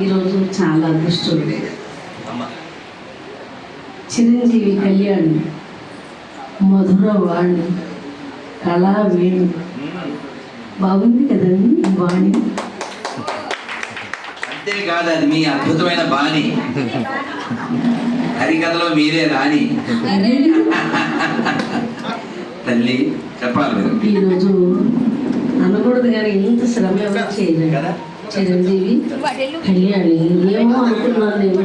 ఈరోజు చాలా అదృష్టం. చిరంజీవి కళ్యాణ్ మధుర వాణి కళా వేణు. బాగుంది కదండి వాణి? అంతేకాదు అది మీ అద్భుతమైన బాణి. హరికథలో మీరే రాణి. తల్లి చెప్పాలి ఈరోజు అనకూడదు కానీ ఇంత శ్రమ ఎవరు చేయలేదు కదా? చిరంజీవి కళ్యాణి ఏమో అనుకున్నాను నేను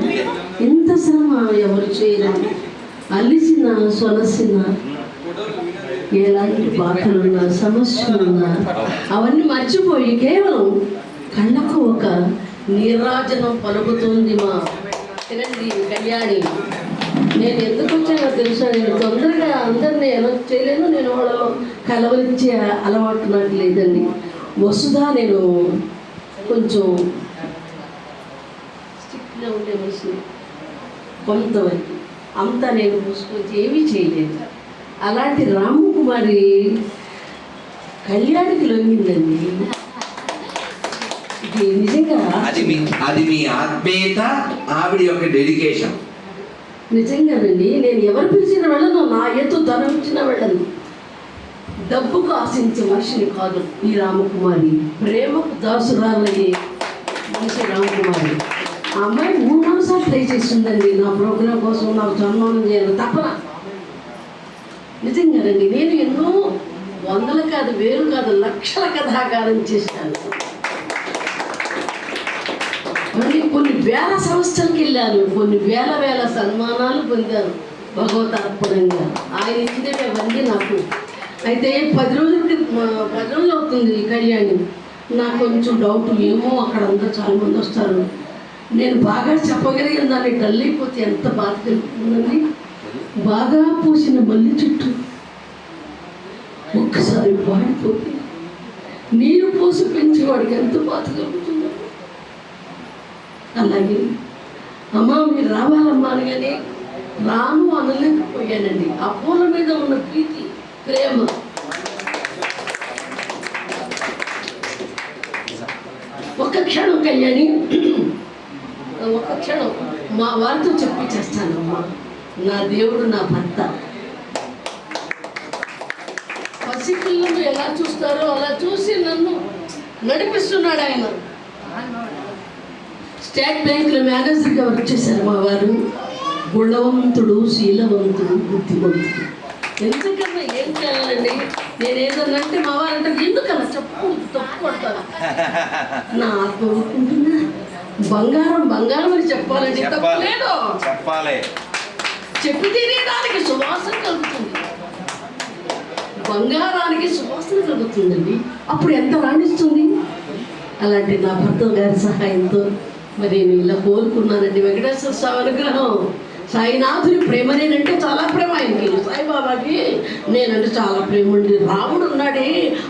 ఎంత శ్రమ ఎవరు చేయలేదు అలిసిన సొలసిన ఎలాంటి బాధలున్నా సమస్యలున్నా అవన్నీ మర్చిపోయి కేవలం కళ్ళకు ఒక నీరాజనం పలుకుతుంది మా చిరంజీవి కళ్యాణి. నేను ఎందుకు వచ్చానో తెలుసా? నేను తొందరగా అందరినీ ఎలా చేయలేను. నేను వాళ్ళలో కలవరించే అలవాటు నాకు లేదండి. వసుదా నేను కొంచెం స్ట్రిక్ట్గా ఉండే మనిషిని కొంతవరకు. అంత నేను మూసుకొని ఏమీ చేయలేదు. అలాంటి రామకుమారి కళ్యాణికి లొంగిందండి. ఇది నిజంగా అది మీ అది మీ ఆత్మీయత ఆవిడ యొక్క డెడికేషన్. నిజంగానండి. నేను ఎవరు పిలిచిన వెళ్ళను. నా ఎత్తు ధనం ఇచ్చిన వెళ్ళను. డబ్బుకు ఆశించే మనిషిని కాదు ఈ రామకుమారి. ప్రేమకు దాసురాలయ్యే మనిషి రామకుమారి. ఆ అమ్మాయి మూడు నాలుగు సార్లు ట్రై చేస్తుందండి. నా ప్రోగ్రాం కోసం నాకు సన్మానం చేయాలి తప్పన. నిజంగానండి నేను ఎన్నో వందలు కాదు వేలు కాదు లక్షల కథాకారం చేశాను. మళ్ళీ కొన్ని వేల సంవత్సరాలకి వెళ్ళాను. కొన్ని వేల వేల సన్మానాలు పొందాను. భగవత్ అర్పణంగా ఆయన ఇచ్చినవి అవన్నీ నాకు అయితే పది రోజులకి పది రోజులు అవుతుంది కళ్యాణి. నాకు కొంచెం డౌట్ ఏమో అక్కడ అంతా చాలా మంది వస్తారు. నేను బాగా చెప్పగలిగిన దాన్ని డల్ అయిపోతే ఎంత బాధ కలుగుతుందండి? బాగా పూసిన మల్లి చుట్టూ. ఒక్కసారి వాడిపోతే నీరు పోసి పెంచేవాడికి ఎంత బాధ కలుగుతుందో. అలాగే అమ్మ మీరు రావాలమ్మా అని కానీ రాను అనలేకపోయానండి. ఆ పూల మీద ఉన్న ప్రీతి ప్రేమ. ఒక క్షణం కళ్యాణి. ఒక క్షణం. మా వారితో చెప్పించేస్తానమ్మా నా దేవుడు నా భర్త. పసిపిల్లలు ఎలా చూస్తారో అలా చూసి నన్ను నడిపిస్తున్నాడు ఆయన. స్టేట్ బ్యాంకులో మేనేజర్గా వర్క్ చేశారు మా వారు? గుణవంతుడు శీలవంతుడు బుద్ధిమంతుడు. ఎందుకన్నా ఏం చేయాలండి? నేను ఏదన్నా అంటే మా వారు అంటే ఎందుకన్నా చెప్పు తప్పు కొడతాను నా ఆత్మ ఊరుకుంటుందా బంగారం బంగారం అని చెప్పాలండి. తప్పు లేదు. చెప్పాలి. చెప్పి తినేదానికి సువాసన కలుగుతుంది. బంగారానికి సువాసన కలుగుతుందండి. అప్పుడు ఎంత రాణిస్తుంది? అలాంటి నా భర్త గారి సహాయంతో మరి నేను ఇలా కోరుకున్నానండి వెంకటేశ్వర స్వామి అనుగ్రహం. సాయినాథుని ప్రేమ నేనంటే చాలా ప్రేమ ఆయనకి సాయిబాబాకి నేనంటే చాలా ప్రేమ అండి రాముడు ఉన్నాడే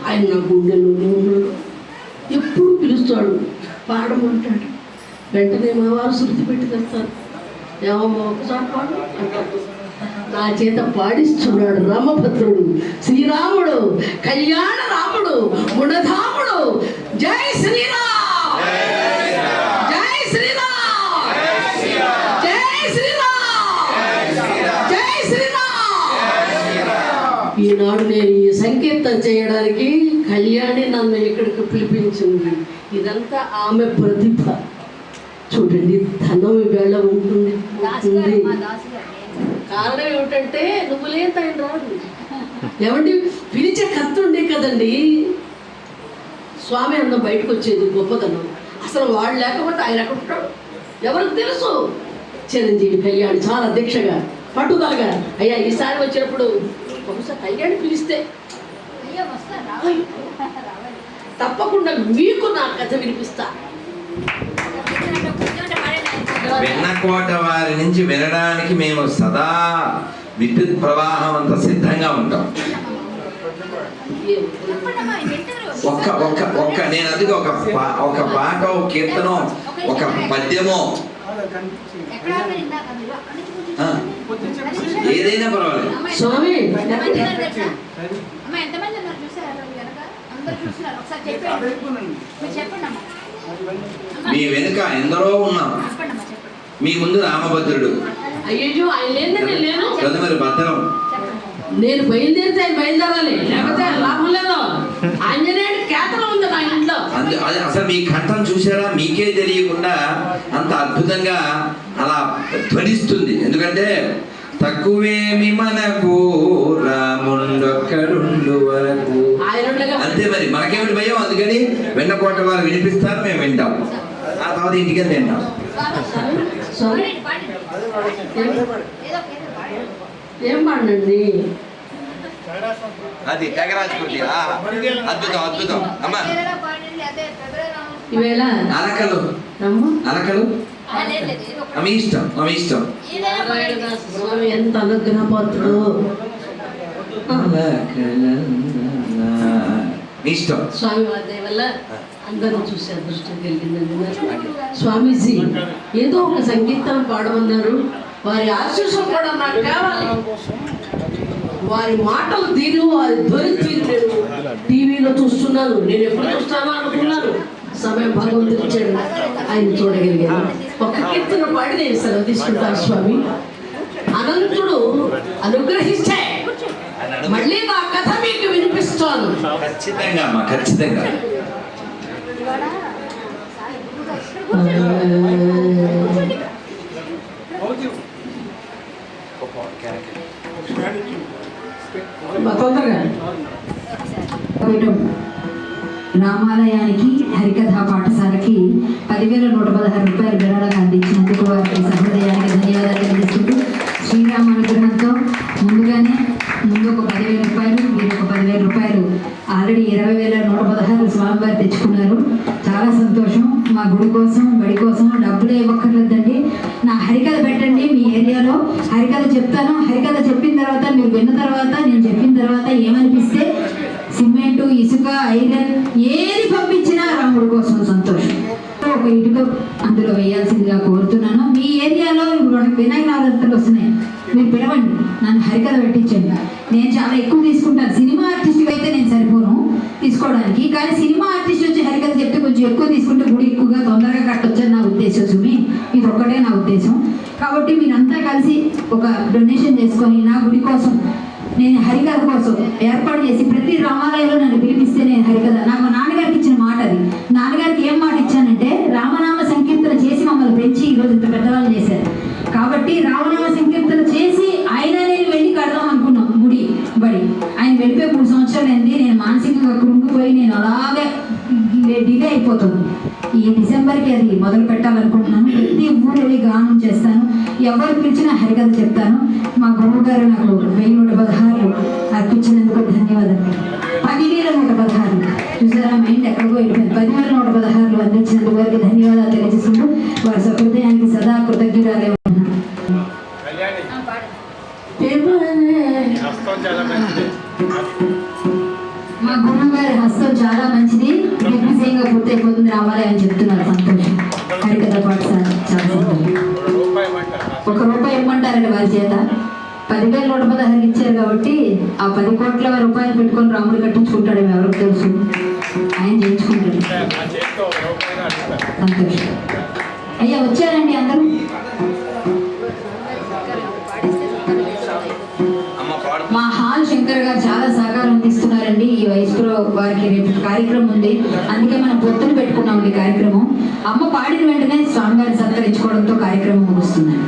ఆయన నా గుండెలోనే ఉన్నాడు ఎప్పుడు పిలుస్తాడు. పాడమంటాడు వెంటనే మా వారు శృతి పెట్టి తెస్తారు. ఏమో ఒకసారి పాడు నా చేత పాడిస్తున్నాడు రామభద్రుడు. శ్రీరాముడు కళ్యాణ రాముడు గుణధాముడు. జై శ్రీరామ్! ఈనాడు నేను ఈ సంకీర్తన చేయడానికి కళ్యాణి నన్ను ఇక్కడికి పిలిపించింది. ఇదంతా ఆమె ప్రతిభ. చూడండి ధనం వేళ ఉంటుంది. ఉంటుంది. కారణం ఏమిటంటే నువ్వు లేదు ఆయన రాదు ఏమండి? పిలిచే కత్తి ఉండే కదండి. స్వామి అందం బయటకు వచ్చేది గొప్పతనం. అసలు వాడు లేకపోతే ఆయన ఎక్కడ ఉంటాడు? ఎవరికి తెలుసు? చిరంజీవి కళ్యాణ్ చాలా దీక్షగా పట్టుదలగా. అయ్యా ఈసారి వచ్చినప్పుడు బహుశా కళ్యాణ్ పిలిస్తే తప్పకుండా మీకు నా కథ వినిపిస్తా. వెన్నకోట వారి నుంచి వినడానికి మేము సదా విద్యుత్ ప్రవాహం అంత సిద్ధంగా ఉంటాం. ఒక్క ఒక్క ఒక్క నేను అందుకే ఒక ఒక పాట ఒక కీర్తనో ఒక పద్యమో. ఏదైనా పర్వాలేదు. స్వామి. అమ్మ ఎంతమంది ఉన్నారు చూసారా? వెనక? అందరు చూస్తున్నారు. ఒకసారి చెప్పండి. మీరు చెప్పండి అమ్మ. మీ వెనుక ఎందరో ఉన్నాం మీ ముందు రామభద్రుడు. అయ్యో ఆయన నేను. తదుపరి భద్రం నేను బయలుదేరితే ఆయన బయలుదేరాలి. లేకపోతే లాభం లేదు. ఆంజనేయుడి కేతనం ఉంది నా ఇంట్లో. అందు అసలు మీ కంఠం చూసారా? మీకే తెలియకుండా అంత అద్భుతంగా అలా ధ్వనిస్తుంది. ఎందుకంటే తక్కువేమి మనకు రాముండొక్కడుండు వరకు. అంతే మరి మనకేమిటి భయం? అందుకని వెన్నకోట వారు వినిపిస్తారు మేము వింటాం. ఆ తర్వాత ఇంటికి వెళ్ళి తింటాం ఏం పాడండి అది తెగరాజుకుంది అద్భుతం అద్భుతం. అమ్మా. అలకలు అలకలు మీ ఇష్టం మీ ఇష్టం. స్వామి ఎంత అనుగ్రహపాత్రుడు మీ ఇష్టం. స్వామి వారి వల్ల అందరూ చూసే అదృష్టం కలిగిందండి నాకు. స్వామీజీ ఏదో ఒక సంగీతం పాడమన్నారు. వారి ఆశీస్సులు కూడా నాకు కావాలి. వారి మాటలు తీరు వారి ధ్వని తీరు నేను టీవీలో చూస్తున్నాను నేను ఎప్పుడు చూస్తానో అనుకున్నాను సమయం భగవంతుడు ఇచ్చాడు. ఆయన చూడగలిగాను ఒక కీర్తన పాడి నేను సెలవు తీసుకుంటాను స్వామి. అనంతుడు అనుగ్రహిస్తే మళ్ళీ నా కథ మీకు వినిపిస్తాను. ఖచ్చితంగా ఖచ్చితంగా. తొందరగా. రామాలయానికి హరికథా పాఠశాలకి పదివేల నూట పదహారు రూపాయలు విరాళంగా అందించినందుకు వారికి సహృదయానికి ధన్యవాదాలు తెలియజేసుకుంటూ శ్రీరామ అనుగ్రహంతో ముందుగానే ముందు ఒక పదివేల రూపాయలు మీరు ఒక పదివేల రూపాయలు. ఆల్రెడీ ఇరవై వేల నూట పదహారు స్వామివారు తెచ్చుకున్నారు. చాలా సంతోషం. మా గుడి కోసం బడి కోసం డబ్బులే ఇవ్వక్కర్లేదండి నా హరికథ పెట్టండి మీ ఏరియాలో. హరికథ చెప్తాను. హరికథ చెప్పిన తర్వాత మీరు విన్న తర్వాత నేను చెప్పిన తర్వాత ఏమనిపిస్తే సిమెంట్ ఇసుక ఐరన్ ఏది పంపించినా రాముడి కోసం సంతోషం. ఒక ఇటుక అందులో వేయాల్సిందిగా కోరుతున్నాను. మీ ఏరియాలో ఇప్పుడు వినాయక నవరాత్రులు వస్తున్నాయి. మీరు పిలవండి. నన్ను హరికథ పెట్టించండి. నేను చాలా ఎక్కువ తీసుకుంటాను. సినిమా ఆర్టిస్ట్ అయితే నేను సరిపోను తీసుకోవడానికి. కానీ సినిమా ఆర్టిస్ట్ వచ్చి హరికథ చెప్తే కొంచెం ఎక్కువ తీసుకుంటే గుడి ఎక్కువగా తొందరగా కట్టొచ్చు ఉద్దేశం కాబట్టి మీరంతా కలిసి ఒక డొనేషన్ చేసుకొని నా గుడి కోసం నేను హరికథ కోసం ఏర్పాటు చేసి ప్రతి రామాలయంలో నన్ను పిలిపిస్తే నేను హరికథ. నాకు నాన్నగారికి ఇచ్చిన మాట అది. నాన్నగారికి ఏం మాట ఇచ్చానంటే రామనామ సంకీర్తన చేసి మమ్మల్ని పెంచి ఈరోజు ఇంత పెద్దవాళ్ళు చేశారు. కాబట్టి రామనామ సంకీర్తన చేసి ఆయన నేను వెళ్ళి కడదాం అనుకున్నాం గుడి బడి. ఆయన వెళ్ళిపోయి మూడు సంవత్సరాలు అయింది. నేను మానసికంగా కృంగిపోయి నేను అలాగే డిలే అయిపోతుంది ఈ డిసెంబర్కి అది మొదలు పెట్టాలనుకుంటున్నాను. ప్రతి ఊరు వెళ్ళి గానం చేస్తాను. ఎవరు పిలిచినా హరికథ చెప్తాను. మా గురువు గారు నాకు వెయ్యి నూట పదహారు అర్పించినందుకు ధన్యవాదాలు కోట్ల పదహారు ఇచ్చారు కాబట్టి ఆ పది కోట్ల రూపాయలు పెట్టుకొని రాముడు కట్టించుకుంటాడు ఎవరికి తెలుసు? ఆయన చేయించుకుంటాడు. సంతోషం. అయ్యా వచ్చారండి అందరూ? మా హాల్ శంకర్ గారు చాలా సహకారం అందిస్తున్నారండి ఈ వయసులో వారికి రేపు కార్యక్రమం ఉంది. అందుకే మనం పొత్తులు పెట్టుకున్నాం ఈ కార్యక్రమం. అమ్మ పాడిన వెంటనే స్వామివారిని సత్కరించుకోవడంతో కార్యక్రమం ముగుస్తుందండి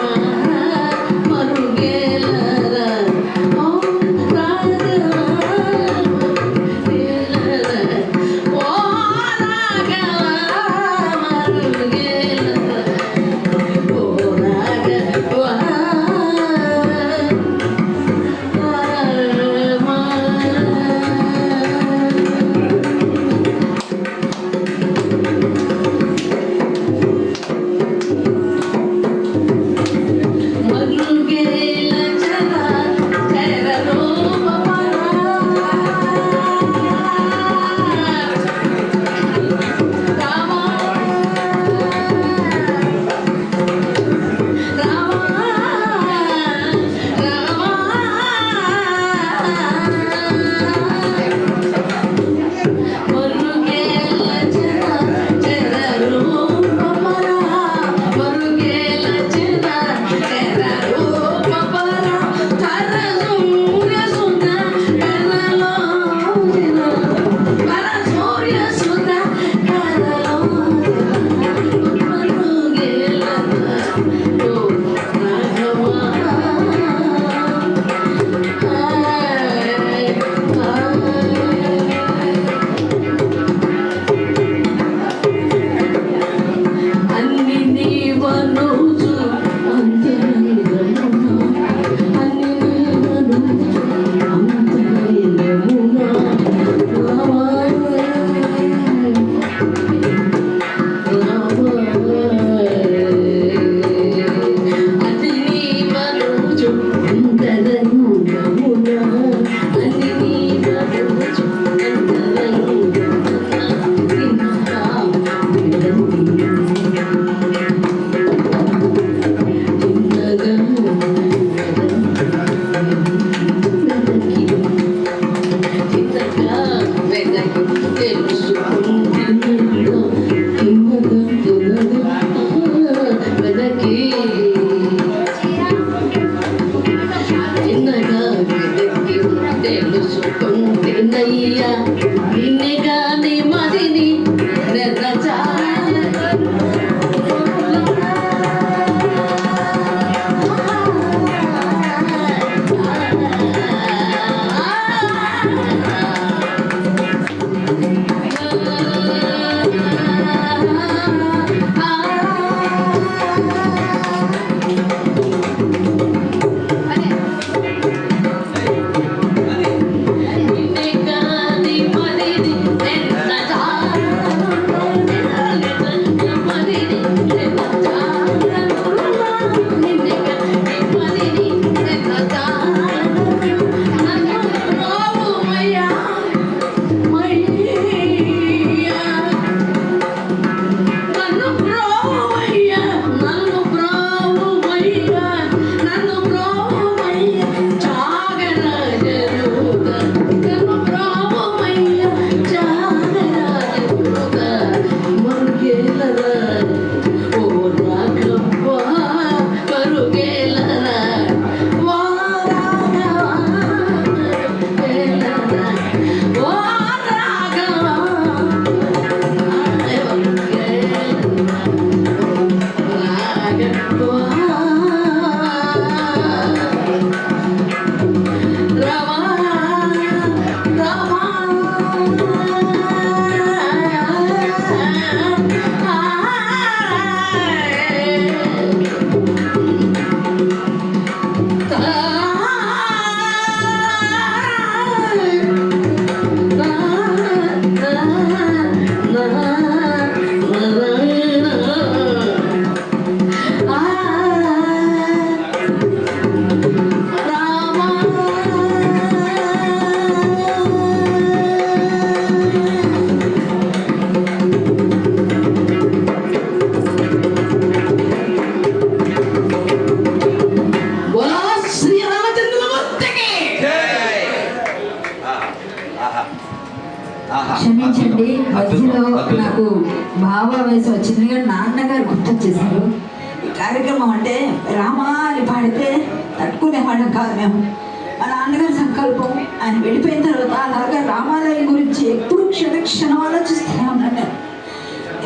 ఎప్పుడు క్షణం ఆలోచిస్తూనే ఉన్నాను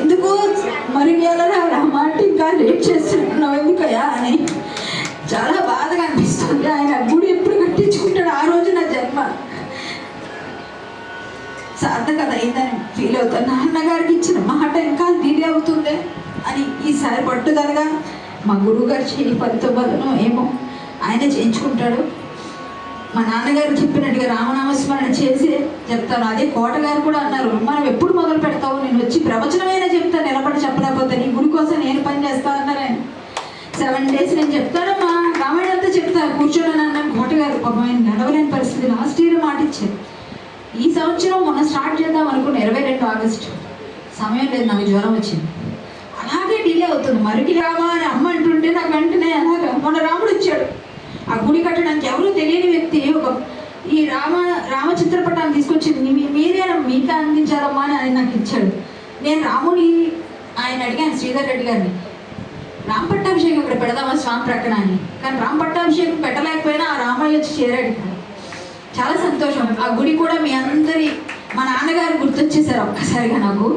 ఎందుకు? మరి వెళ్ళరా రామా అంటే ఇంకా లేట్ చేస్తున్నావు ఎందుకయ్యా అని. చాలా బాధగా అనిపిస్తుంది. ఆయన గుడి ఎప్పుడు కట్టించుకుంటాడు ఆ రోజు నా జన్మ. సార్థకత అయిందని ఫీల్ అవుతాను నాన్నగారికి ఇచ్చిన మాట ఇంకా తీరే అవుతుంది అని ఈసారి పట్టుదలగా మా గురువు గారు చేయి పనితో బదులు ఏమో ఆయన చేయించుకుంటాడు. మా నాన్నగారు చెప్పినట్టుగా రామనామస్మరణ చేసి చెప్తాను అదే కోటగారు కూడా అన్నారు మనం ఎప్పుడు మొదలు పెడతావు? నేను వచ్చి ప్రవచనమైనా చెప్తా నిలబడి చెప్పలేకపోతే నీ గుడి కోసం నేను పని చేస్తా అన్నారు. ఆయన సెవెన్ డేస్ నేను చెప్తానమ్మా. రామాయణ అంతా చెప్తా కూర్చోని అన్నాను కోటగారు పాపం ఆయన నడవలేని పరిస్థితి. లాస్ట్ ఇయర్ మాట ఇచ్చారు. ఈ సంవత్సరం మొన్న స్టార్ట్ చేద్దాం అనుకున్న ఇరవై రెండు ఆగస్టు. సమయం లేదు నాకు జ్వరం వచ్చింది. అలాగే డిలే అవుతుంది. మరికి రామా అని అమ్మ అంటుంటే నాకు వెంటనే అలాగా మొన్న రాముడు వచ్చాడు. ఆ గుడి కట్టడానికి ఎవరు తెలియని వ్యక్తి ఒక ఈ రామ రామ చిత్రపటాన్ని తీసుకొచ్చింది. మీ మీరే మీకే అందించాలమ్మా అని ఆయన నాకు ఇచ్చాడు. నేను రాముని ఆయన అడిగాను శ్రీధర్ రెడ్డి గారిని. రామ్ పట్టాభిషేకం ఇక్కడ పెడదామా స్వామి ప్రక్కన అని కానీ రామ్ పట్టాభిషేకం పెట్టలేకపోయినా ఆ రామయ్య వచ్చి చేరాడు చాలా సంతోషం. ఆ గుడి కూడా మీ అందరి మా నాన్నగారు గుర్తొచ్చేసారు ఒక్కసారిగా నాకు.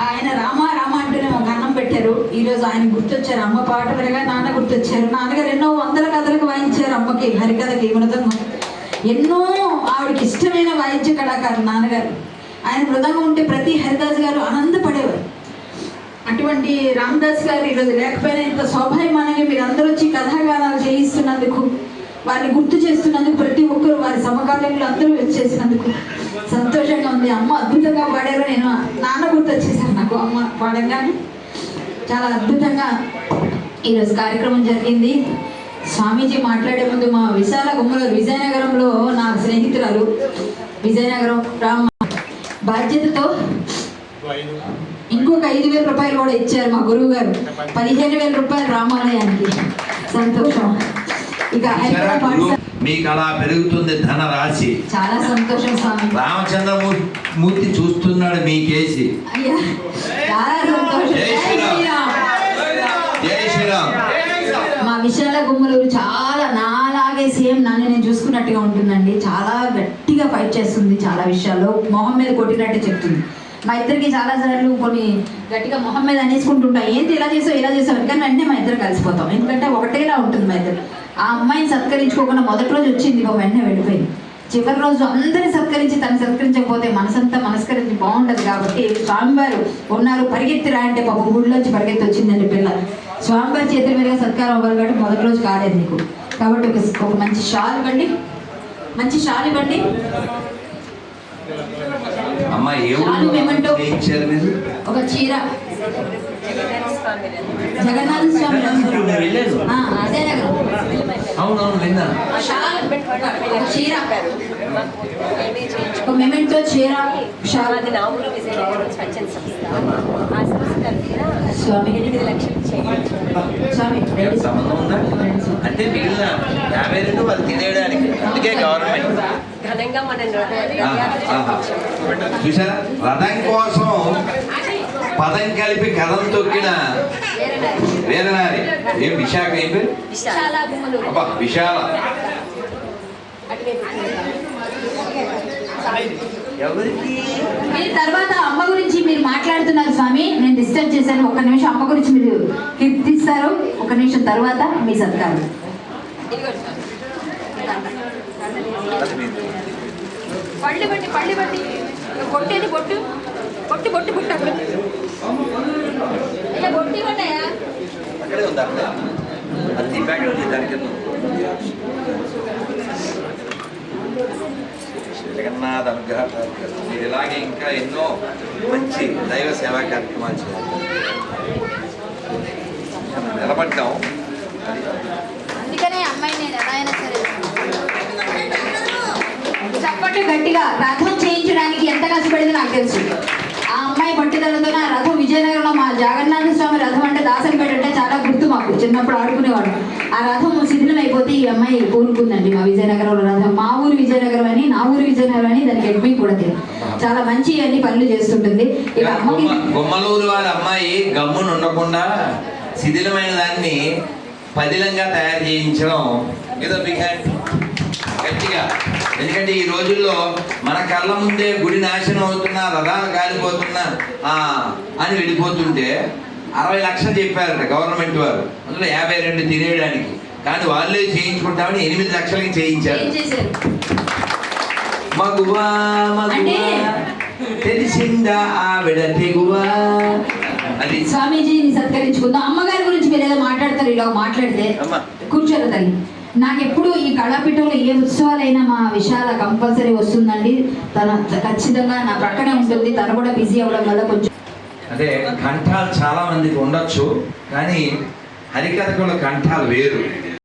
ఆయన రామ రామ అంటూనే ఒక అన్నం పెట్టారు. ఈరోజు ఆయన గుర్తొచ్చారు. అమ్మ పాట వినగా నాన్న గుర్తొచ్చారు. నాన్నగారు ఎన్నో వందల కథలకు వాయించారు అమ్మకి హరికథకి మృదంగం. ఎన్నో ఆవిడకి ఇష్టమైన వాయిద్య కళాకారు నాన్నగారు. ఆయన మృదంగం ఉంటే ప్రతి హరిదాస్ గారు ఆనందపడేవారు. అటువంటి రామదాస్ గారు ఈరోజు లేకపోయినా ఇంత శోభాయమానంగా మీరు అందరూ వచ్చి కథాగానాలు చేయిస్తున్నందుకు వారిని గుర్తు చేస్తున్నందుకు ప్రతి ఒక్కరు వారి సమకాలీనులు అందరూ వచ్చేసినందుకు సంతోషంగా ఉంది. అమ్మ అద్భుతంగా పాడారు. నేను నాన్న గుర్తొచ్చేసాను నాకు. అమ్మ పాడంగానే చాలా అద్భుతంగా ఈరోజు కార్యక్రమం జరిగింది. స్వామీజీ మాట్లాడే ముందు మా విశాల గుమ్మలూరు విజయనగరంలో నా స్నేహితురాలు విజయనగరం రామ బాధ్యతతో ఇంకొక ఐదు వేల రూపాయలు కూడా ఇచ్చారు మా గురువు గారు పదిహేను వేల రూపాయలు రామాలయానికి. సంతోషం. ఇక హైదరాబాద్ మీకు అలా పెరుగుతుంది ధన రాశి చాలా సంతోషం స్వామి. రామచంద్రమూర్తి చూస్తున్నాడు మీకేసి మా విశాల గుమ్మలూరు చాలా నాలాగే సేమ్ నన్ను నేను చూసుకున్నట్టుగా ఉంటుందండి. చాలా గట్టిగా ఫైట్ చేస్తుంది చాలా విషయాల్లో. మొహం మీద కొట్టినట్టే చెప్తుంది. మా ఇద్దరికి చాలా సార్లు కొన్ని గట్టిగా మొహం మీద అనేసుకుంటుంటాం. ఏంటి ఇలా చేసావు ఇలా చేసావు? కానీ వెంటనే మా ఇద్దరు కలిసిపోతాం. ఎందుకంటే ఒకటేలా ఉంటుంది మా ఇద్దరు. ఆ అమ్మాయిని సత్కరించుకోకుండా మొదటి రోజు వచ్చింది ఇక వెంటనే వెళ్ళిపోయింది. చివరి రోజు అందరిని సత్కరించి తను సత్కరించకపోతే మనసంతా మనస్కరించి బాగుండదు కాబట్టి స్వామివారు ఉన్నారు పరిగెత్తి రా అంటే పాపం గుడిలోంచి పరిగెత్తి వచ్చిందండి పిల్ల. స్వామివారి చేతుల మీదుగా సత్కారం అవ్వాలి కాబట్టి మొదటి రోజు కాలేదు నీకు. కాబట్టి ఒక ఒక మంచి షాల్ ఇవ్వండి. మంచి షాల్ ఇవ్వండి. ఒక చీర. జగన్నాథ స్వామి. అదే నగరం. అవునవును విన్నా షాల్ ఒక చీర ఒక మెమెంటో చీర షాల్ అది నామూలు విజయనగరం స్వచ్ఛంద సంస్థ. ఆ సంస్థ స్వామి. ఎనిమిది లక్షలు స్వామి. సంబంధం ఉందా? అంటే మిగిలిన యాభై రెండు వాళ్ళు తినేయడానికి. అందుకే గవర్నమెంట్ ఘనంగా మన. చూసారా రథం కోసం పదం కలిపి కథం తొక్కిన వేదనారి ఏం విశాఖ ఏం పేరు? అబ్బా విశాల. మీరు తర్వాత అమ్మ గురించి మీరు మాట్లాడుతున్నారు స్వామి. నేను డిస్టర్బ్ చేశాను. ఒక్క నిమిషం అమ్మ గురించి మీరు కీర్తిస్తారు. ఒక నిమిషం తర్వాత మీ సత్కారం. పళ్ళు బట్టి పళ్ళు బట్టి బొట్టేది బొట్టు. బొట్టు బొట్టు బొట్టు అక్కడ. బొట్టి ఇవ్వండియా అక్కడే ఉంది అక్కడ. అది తీపాక దాని కింద జగన్నాథ్ అనుగ్రహ. మీరు ఇలాగే ఇంకా ఎన్నో మంచి దైవ సేవా కార్యక్రమాలు చేయాలి. నిలబడ్డాం. అందుకనే అమ్మాయి నేను ఎలా అయినా సరే చప్పట్లు గట్టిగా రథం చేయించడానికి ఎంత కష్టపడిందో నాకు తెలుసు. అమ్మాయి పట్టుదలతో రథం విజయనగరంలో మా జగన్నాథ స్వామి రథం అంటే దాసరిపేట అంటే చాలా గుర్తు మాకు. చిన్నప్పుడు ఆడుకునేవాడు ఆ రథం శిథిలం అయిపోతే ఈ అమ్మాయి కోరుకుందండి మా విజయనగరంలో రథం. మా ఊరు విజయనగరం అని నా ఊరు విజయనగరం అని దానికి ఎడ్మీ కూడా తెలియదు. చాలా మంచి అన్ని పనులు చేస్తుంటుంది. ఇక అమ్మకి గుమ్మ- గుమ్మలూరు వారి అమ్మాయి గమ్మున ఉండకుండా శిథిలమైన దాన్ని పదిలంగా తయారు చేయించడం ఏదో బిగ్ గట్టిగా. ఎందుకంటే ఈ రోజుల్లో మన కళ్ళ ముందే గుడి నాశనం అవుతున్నా రథాలు కాలిపోతున్నా ఆ, అని వెళ్ళిపోతుంటే అరవై లక్షలు చెప్పారట గవర్నమెంట్ వారు. అందులో యాభై రెండు తినేయడానికి. కానీ వాళ్ళే చేయించుకుంటామని ఎనిమిది లక్షలకి చేయించారు. ఏం చేశారు? మగువా మగువా అంటే- తెలిసిందా ఆవిడ తెగువా? అది స్వామీజీని సత్కరించుకుందాం. అమ్మగారి గురించి మీరు ఏదో మాట్లాడతారు ఇలా మాట్లాడితే. అమ్మా. కూర్చోరు తల్లి. నాకెప్పుడు ఈ కళాపీఠంలో ఏ ఉత్సవాలైనా మా విశాల కంపల్సరీ వస్తుందండి. తన ఖచ్చితంగా నా ప్రక్కనే ఉంటుంది. తను కూడా బిజీ అవ్వడం వల్ల కొంచెం అదే కంఠాలు చాలా మందికి ఉండొచ్చు కానీ హరికథకుల కంఠాలు వేరు.